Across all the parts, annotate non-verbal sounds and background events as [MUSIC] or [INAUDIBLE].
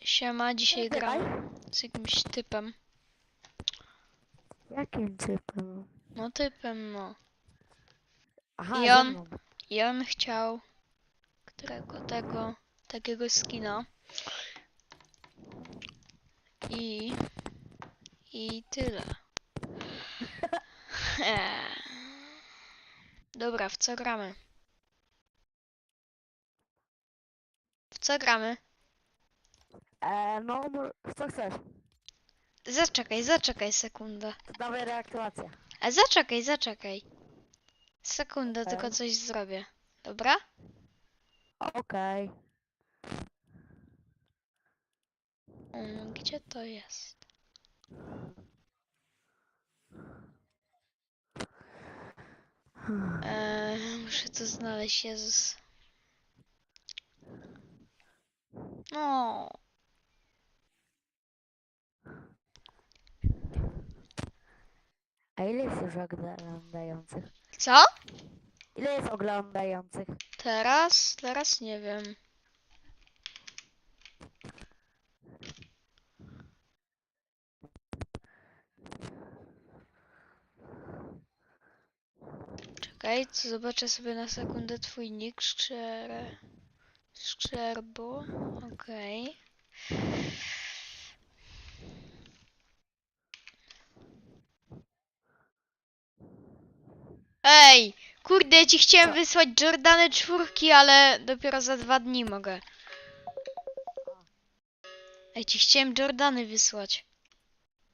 Siema, dzisiaj gram z jakimś typem. Jakim typem? No typem, no. Aha, I on-. I on chciał którego tego, takiego skina. I i tyle. Eee. [LAUGHS] Dobra, w co gramy? W co gramy? E, no, mo- co chcesz? Zaczekaj, zaczekaj sekundę. Dawaj reaktywację. A zaczekaj, zaczekaj. Sekundę, tylko Okej. coś zrobię. Dobra? Okej. Mm, Gdzie to jest? Eee, muszę to znaleźć, Jezus. No, A ile jest już oglądających? co? Ile jest oglądających? Teraz? Teraz nie wiem. Czekaj, co zobaczę sobie na sekundę twój nick. Szczerbo, okej. Ej, kurde, ja ci chciałem Co? wysłać Jordany czwórki, ale dopiero za dwa dni mogę. Ej, ci chciałem Jordany wysłać.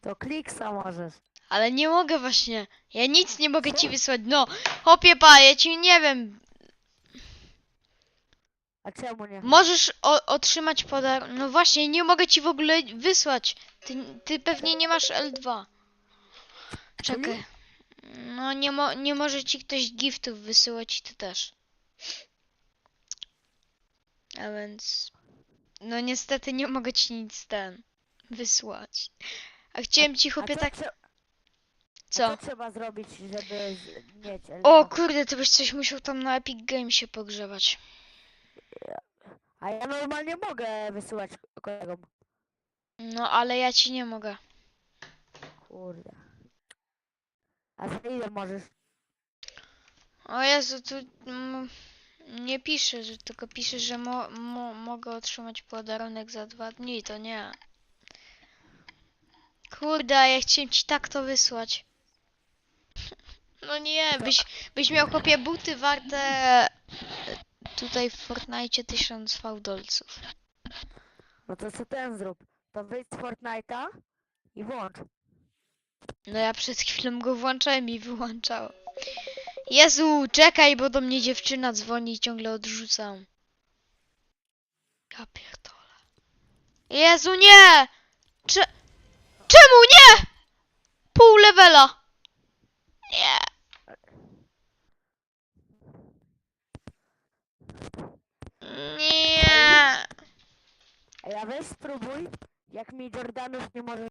To kliksa możesz. Ale nie mogę właśnie. Ja nic nie mogę ci wysłać. No, hopie pa, ja ci nie wiem. A czemu nie? Możesz o- otrzymać podar... No właśnie, nie mogę ci w ogóle wysłać. Ty, ty pewnie nie masz L2. Czekaj. No nie, mo nie może ci ktoś giftów wysyłać i ty też. A więc... No niestety nie mogę ci nic ten wysłać. A chciałem ci chłopie tak... Co? co trzeba zrobić, żeby z- mieć O L2? kurde, ty byś coś musiał tam na Epic Gamesie pogrzewać. A ja normalnie mogę wysyłać kolegom. No ale ja ci nie mogę. Kurde. A za ile możesz? O Jezu, tu mm, nie pisze, że tylko pisze, że mo, mo, mogę otrzymać podarunek za dwa dni, to nie. Kurde, a ja chciałem ci tak to wysłać. [LAUGHS] No nie, byś, byś miał chłopie buty warte e, tutaj w Fortnite 1000 fałdolców. No to co ten zrób? To wyjdź z Fortnite'a i włącz. No ja przed chwilą go włączałem i wyłączałem. Jezu, czekaj, bo do mnie dziewczyna dzwoni i ciągle odrzucam. Ja pierdolę. Jezu, nie! Cze Czemu nie? Pół levela. Nie. Nie. Ja weź spróbuj, jak mi Jordanów nie może